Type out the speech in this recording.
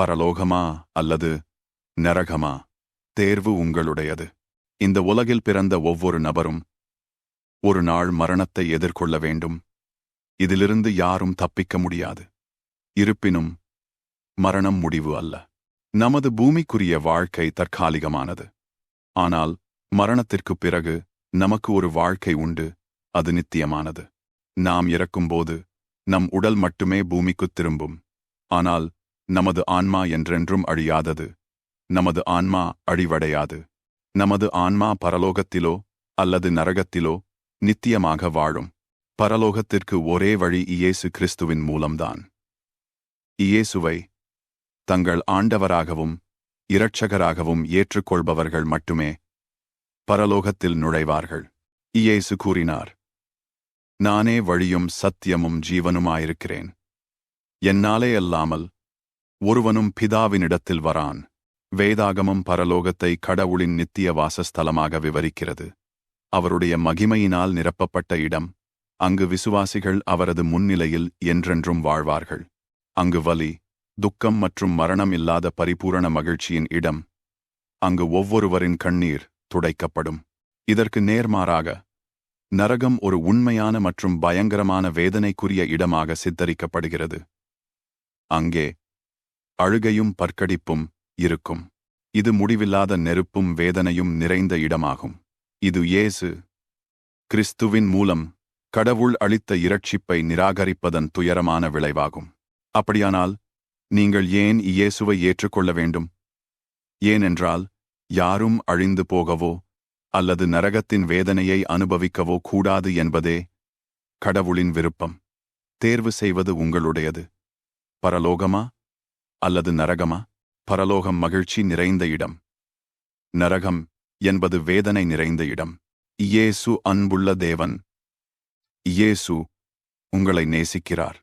பரலோகமா அல்லது நரகமா? தேர்வு உங்களுடையது. இந்த உலகில் பிறந்த ஒவ்வொரு நபரும் ஒரு நாள் மரணத்தை எதிர்கொள்ள வேண்டும். இதிலிருந்து யாரும் தப்பிக்க முடியாது. இருப்பினும் மரணம் முடிவு அல்ல. நமது பூமிக்குரிய வாழ்க்கை தற்காலிகமானது. ஆனால் மரணத்திற்குப் பிறகு நமக்கு ஒரு வாழ்க்கை உண்டு அது நித்தியமானது. நாம் இறக்கும்போது நம் உடல் மட்டுமே பூமிக்குத் திரும்பும். ஆனால் நமது ஆன்மா என்றென்றும் அழியாதது. நமது ஆன்மா அழிவடையாது. நமது ஆன்மா பரலோகத்திலோ அல்லது நரகத்திலோ நித்தியமாக வாழும். பரலோகத்திற்கு ஒரே வழி இயேசு கிறிஸ்துவின் மூலம்தான். இயேசுவை தங்கள் ஆண்டவராகவும் இரட்சகராகவும் ஏற்றுக்கொள்பவர்கள் மட்டுமே பரலோகத்தில் நுழைவார்கள். இயேசு கூறினார் நானே வழியும் சத்தியமும் ஜீவனுமாயிருக்கிறேன். என்னாலே அல்லாமல் ஒருவனும் பிதாவினிடத்தில் வரான். வேதாகமம் பரலோகத்தை கடவுளின் நித்திய வாசஸ்தலமாக விவரிக்கிறது. அவருடைய மகிமையினால் நிரப்பப்பட்ட இடம். அங்கு விசுவாசிகள் அவரது முன்னிலையில் என்றென்றும் வாழ்வார்கள். அங்கு வலி துக்கம் மற்றும் மரணம் இல்லாத பரிபூரண மகிழ்ச்சியின் இடம். அங்கு ஒவ்வொருவரின் கண்ணீர் துடைக்கப்படும். இதற்கு நேர்மாறாக நரகம் ஒரு உண்மையான மற்றும் பயங்கரமான வேதனைக்குரிய இடமாக சித்தரிக்கப்படுகிறது. அங்கே அழுகையும் பற்கடிப்பும் இருக்கும். இது முடிவில்லாத நெருப்பும் வேதனையும் நிறைந்த இடமாகும். இது இயேசு கிறிஸ்துவின் மூலம் கடவுள் அளித்த இரட்சிப்பை நிராகரிப்பதன் துயரமான விளைவாகும். அப்படியானால் நீங்கள் ஏன் இயேசுவை ஏற்றுக்கொள்ள வேண்டும்? ஏனென்றால் யாரும் அழிந்து போகவோ அல்லது நரகத்தின் வேதனையை அனுபவிக்கவோ கூடாது என்பதே கடவுளின் விருப்பம். தேர்வு செய்வது உங்களுடையது. பரலோகமா? அல்லது நரகமா? பரலோகம் மகிழ்ச்சி நிறைந்த இடம். நரகம் என்பது வேதனை நிறைந்த இடம். இயேசு அன்புள்ள தேவன். இயேசு உங்களை நேசிக்கிறார்.